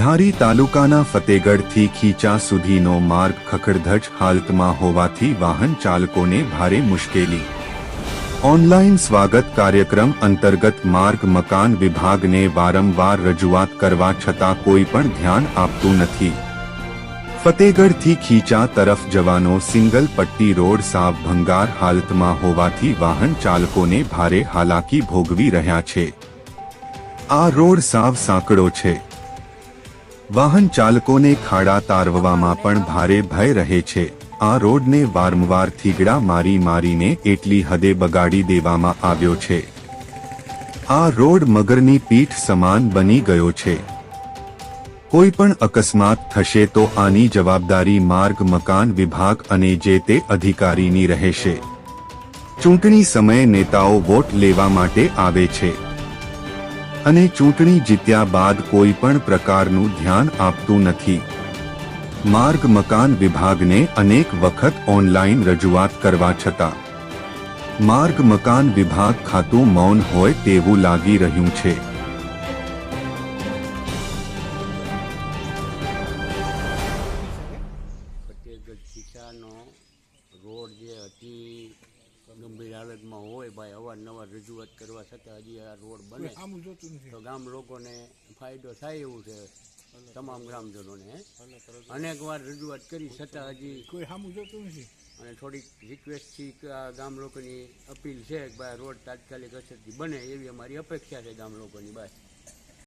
ધારી તાલુકાના ફતેગઢથી ખીચા સુધીનો માર્ગ ખખડધજ હાલતમાં હોવાથી વાહન ચાલકોને ભારે મુશ્કેલી. ઓનલાઈન સ્વાગત કાર્યક્રમ અંતર્ગત માર્ગ મકાન વિભાગને વારંવાર રજૂઆત કરવા છતાં કોઈ પણ ધ્યાન આપતું નથી. ફતેગઢથી ખીચા તરફ જવાનો સિંગલ પટ્ટી રોડ સાવ ભંગાર હાલતમાં હોવાથી વાહન ચાલકોને ભારે હાલાકી ભોગવી રહ્યા છે. આ રોડ સાવ સાંકડો છે. વાહન ચાલકોને ખાડા તારવવામાં પણ ભારે ભય રહે છે. આ રોડને વારંવાર થીગડા મારી મારીને એટલી હદે બગાડી દેવામાં આવ્યો છે. આ રોડ મગરની પીઠ સમાન બની ગયો છે. કોઈ પણ અકસ્માત થશે તો આની જવાબદારી માર્ગ, મકાન વિભાગ અને જે તે અધિકારીની રહેશે. ચૂંટણી સમયે નેતાઓ વોટ લેવા માટે આવે છે. અને ચૂંટણી જીત્યા બાદ કોઈ પણ પ્રકારનું ધ્યાન આપતું નથી. માર્ગ મકાન વિભાગને અનેક વખત ઓનલાઈન રજૂઆત કરવા છતાં. માર્ગ મકાન વિભાગ ખાતું મૌન હોય તેવું લાગી રહ્યું છે. રોડ જે અતિ ગંભીર હાલતમાં હોય ભાઈ અવારનવાર રજૂઆત કરવા છતાં હજી આ રોડ બને આમ જોતું નથી. તો ગામ લોકોને ફાયદો થાય એવું છે તમામ ગ્રામજનોને અનેક વાર રજૂઆત કરી છતાં હજી કોઈ સામું જોતું નથી. અને થોડીક રિક્વેસ્ટથી થી આ ગામ લોકોની અપીલ છે કે ભાઈ રોડ તાત્કાલિક અસરથી બને એવી અમારી અપેક્ષા છે ગામ લોકોની બસ.